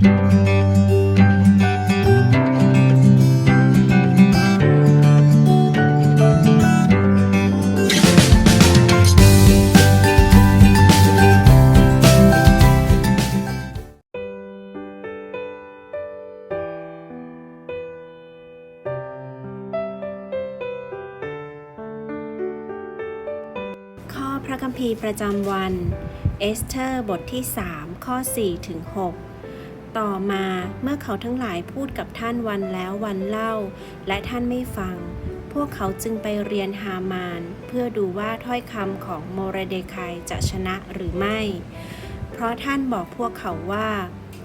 ข้อพระคัมภีร์ประจำวัน เอสเธอร์บทที่ 3 ข้อ 4 ถึง 6 ต่อมาเมื่อเขาทั้งหลายพูดกับท่านวันแล้ววันเล่า และท่านไม่ฟัง พวกเขาจึงไปเรียนฮามาน เพื่อดูว่าถ้อยคำของโมรเดคายจะชนะหรือไม่ เพราะท่านบอกพวกเขาว่า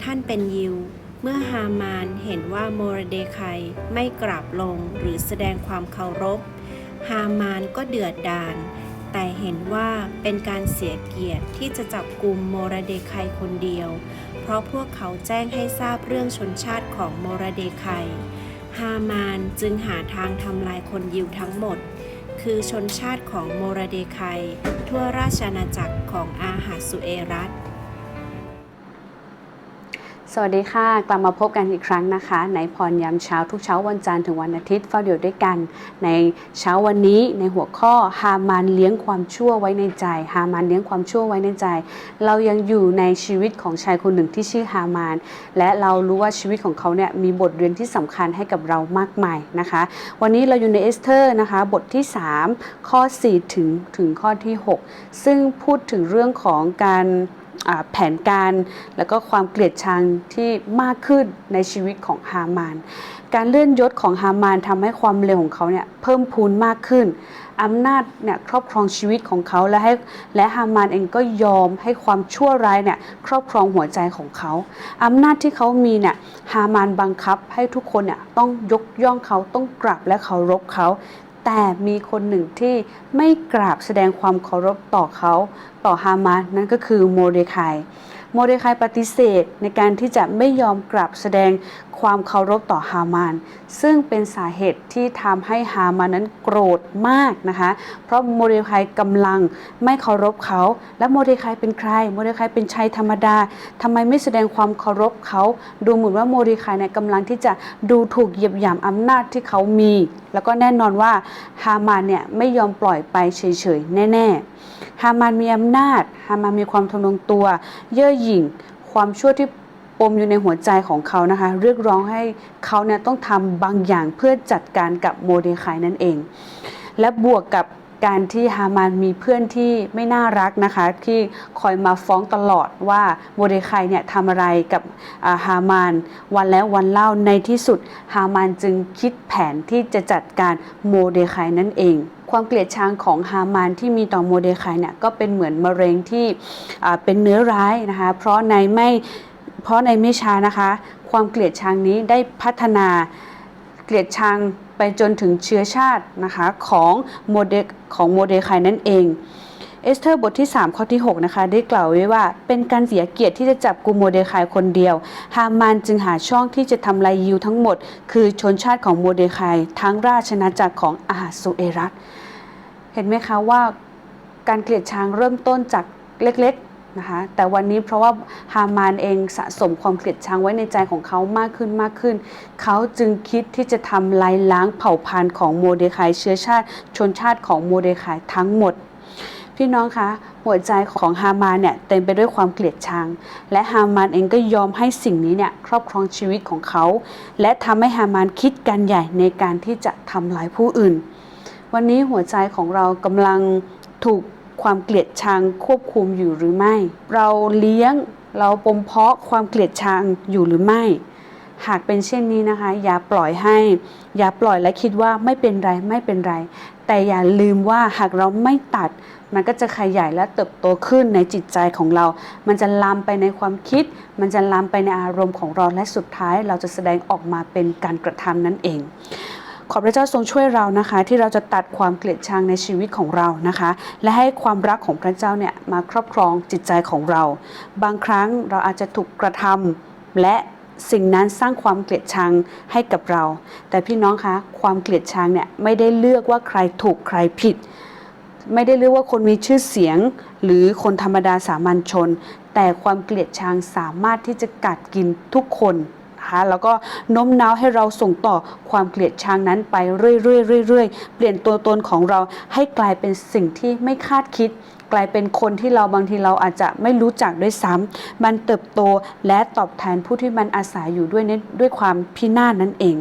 ท่านเป็นยิว เมื่อฮามานเห็นว่าโมรเดคายไม่กราบลงหรือแสดงความเคารพ ฮามานก็เดือดดาลแต่เห็นว่าเป็นการเสียเกียรติที่จะจับกลุ่มโมรเดคัยคนเดียว เพราะพวกเขาแจ้งให้ทราบเรื่องชนชาติของโมรเดคัยฮามานจึงหาทางทำลายคนยิวทั้งหมด คือชนชาติของโมรเดคัยทั่วราชอาณาจักรของอาหาสุเอรัต สวัสดีค่ะ กลับมาพบกันอีกครั้งนะคะ ในพรยามเช้าทุกเช้าวันจันทร์ถึงวันอาทิตย์เฝ้าเดี่ยวด้วยกัน ในเช้าวันนี้ในหัวข้อฮามานเลี้ยงความชั่วไว้ในใจฮามานเลี้ยงความชั่วไว้ในใจ เรายังอยู่ในชีวิตของชายคนหนึ่งที่ชื่อฮามานและเรารู้ว่าชีวิตของเขาเนี่ยมีบทเรียนที่สำคัญให้กับเรามากมายนะคะ วันนี้เราอยู่ในเอสเธอร์นะคะบทที่ 3 ข้อ 4 ถึงถึงข้อที่ 6 ซึ่งพูดถึงเรื่องของการ แผนการ แล้วก็ความเกลียดชังที่มากขึ้นในชีวิตของฮามาน การเลื่อนยศของฮามานทำให้ความเร็วของเขาเนี่ยเพิ่มพูนมากขึ้นอำนาจเนี่ยครอบครองชีวิตของเขาและให้และฮามานเองก็ยอมให้ความชั่วร้ายเนี่ยครอบครองหัวใจของเขาอำนาจที่เขามีเนี่ยฮามานบังคับให้ทุกคนเนี่ยต้องยกย่องเขาต้องกราบและเคารพเขา แต่มีคนหนึ่งที่ไม่กราบแสดงความเคารพต่อเขาต่อฮามานนั่นก็คือโมเดคายโมเดคายปฏิเสธในการที่จะไม่ยอมกราบแสดงความเคารพต่อฮามาน ซึ่งเป็นสาเหตุที่ทำให้ฮามานนั้นโกรธมากนะคะ เพราะโมเดคายกำลังไม่เคารพเขา และโมเดคายเป็นใคร โมเดคายเป็นชายธรรมดาทำไมไม่แสดงความเคารพเขา ดูเหมือนว่าโมเดคายเนี่ยกำลังที่จะดูถูกเหยียบหยามอำนาจที่เขามี แล้วก็แน่นอนว่าฮามานเนี่ยไม่ยอมปล่อยไปเฉยๆ แน่ ๆ ฮามานมีอำนาจ ฮามานมีความทะนงตัว เย่อหยิ่ง ความชั่วที่ปมอยู่ในหัวใจของเขานะคะ เรียกร้องให้เขาเนี่ยต้องทำบางอย่างเพื่อจัดการกับโมเดคายนั่นเอง และบวกกับ การที่ฮามานมีเพื่อนที่ไม่น่ารักนะคะ ที่คอยมาฟ้องตลอดว่าโมเดคายเนี่ยทำอะไรกับาฮามานวันแล้ววันเล่าในที่สุดฮามานจึงคิดแผนที่จะจัดการโมเดคายนั่นเองความเกลียดชังของฮามานที่มีต่อโมเดคายเนี่ยก็เป็นเหมือนมะเร็งที่เป็นเนื้อร้ายนะคะเพราะในไม่เพราะในไม่ช้านะคะ ความเกลียดชังนี้ได้พัฒนาเกลียดชัง ไปจนถึงเชื้อชาตินะคะของโมเดของโมเดคายนั่นเองเอสเธอร์บทที่ 3 ข้อที่ 6 นะคะ ได้กล่าวไว้ว่า เป็นการเสียเกียรติที่จะจับกุมโมเดคายคนเดียว ฮามานจึงหาช่องที่จะทำลายยิวทั้งหมด คือชนชาติของโมเดคายทั้งราชนาจักรของอาหาสุเอรัตเห็นไหมคะว่าการเกลียดชังเริ่มต้นจากเล็ก นะคะแต่วันนี้เพราะว่าฮามานเองสะสมความเกลียดชังไว้ในใจของเขามากขึ้นมากขึ้น เขาจึงคิดที่จะทำลายล้างเผ่าพันธุ์ของโมเดคายเชื้อชาติชนชาติของโมเดคายทั้งหมด พี่น้องคะหัวใจของฮามานเนี่ยเต็มไปด้วยความเกลียดชัง และฮามานเองก็ยอมให้สิ่งนี้เนี่ยครอบครองชีวิตของเขา และทำให้ฮามานคิดการใหญ่ในการที่จะทำลายผู้อื่น วันนี้หัวใจของเรากำลังถูก ความเกลียดชังควบคุมอยู่หรือไม่ เราเลี้ยงเราปมเพาะความเกลียดชังอยู่หรือไม่ หากเป็นเช่นนี้นะคะ อย่าปล่อยให้ อย่าปล่อยและคิดว่าไม่เป็นไรไม่เป็นไร แต่อย่าลืมว่าหากเราไม่ตัด มันก็จะขยายและเติบโตขึ้นในจิตใจของเรา มันจะลามไปในความคิด มันจะลามไปในอารมณ์ของเราและสุดท้าย เราจะแสดงออกมาเป็นการกระทำนั่นเอง ขอพระเจ้าทรงช่วยเรานะคะ ที่เราจะตัดความเกลียดชังในชีวิตของเรานะคะ และให้ความรักของพระเจ้าเนี่ยมาครอบครองจิตใจของเรา บางครั้งเราอาจจะถูกกระทำและสิ่งนั้นสร้างความเกลียดชังให้กับเรา แต่พี่น้องคะความเกลียดชังเนี่ยไม่ได้เลือกว่าใครถูกใครผิด ไม่ได้เรียกว่าคนมีชื่อเสียง หรือคนธรรมดาสามัญชน แต่ความเกลียดชังสามารถที่จะกัดกินทุกคน นะคะ แล้วก็โน้มน้าวให้เราส่งต่อความเกลียดชังนั้นไปเรื่อยๆเรื่อยๆเปลี่ยนตัวตนของเราให้กลายเป็นสิ่งที่ไม่คาดคิด กลายเป็นคนที่เราบางทีเราอาจจะไม่รู้จักด้วยซ้ำมันเติบโตและตอบแทนผู้ที่มันอาศัยอยู่ด้วยด้วยความพินาศนั่นเอง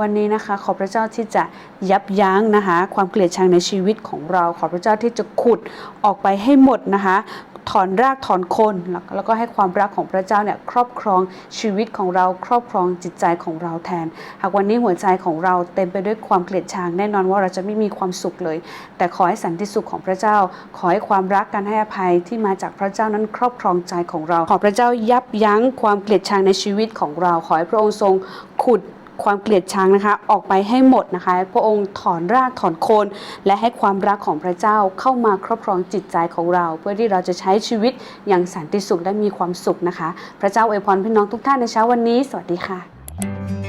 วันนี้นะคะขอพระเจ้าที่จะยับยั้งนะคะ ความเกลียดชังในชีวิตของเรา ขอพระเจ้าที่จะขุดออกไปให้หมดนะคะ ถอนรากถอนโคนแล้วแล้วก็ให้ความรักของพระเจ้าเนี่ยครอบครองชีวิตของเราครอบครองจิตใจของเราแทน หากวันนี้หัวใจของเราเต็มไปด้วยความเกลียดชังแน่นอนว่าเราจะไม่มีความสุขเลย แต่ขอให้สันติสุขของพระเจ้า ขอให้ความรักการให้อภัยที่มาจากพระเจ้านั้นครอบครองใจของเรา ขอพระเจ้ายับยั้งความเกลียดชังในชีวิตของเรา ขอให้พระองค์ทรงขุด ความเกลียดชังนะคะ ออกไปให้หมดนะคะ พระองค์ถอนรากถอนโคน และให้ความรักของพระเจ้าเข้ามาครอบครองจิตใจของเรา เพื่อที่เราจะใช้ชีวิตอย่างสันติสุขและมีความสุขนะคะ พระเจ้าอวยพรพี่น้องทุกท่านในเช้าวันนี้ สวัสดีค่ะ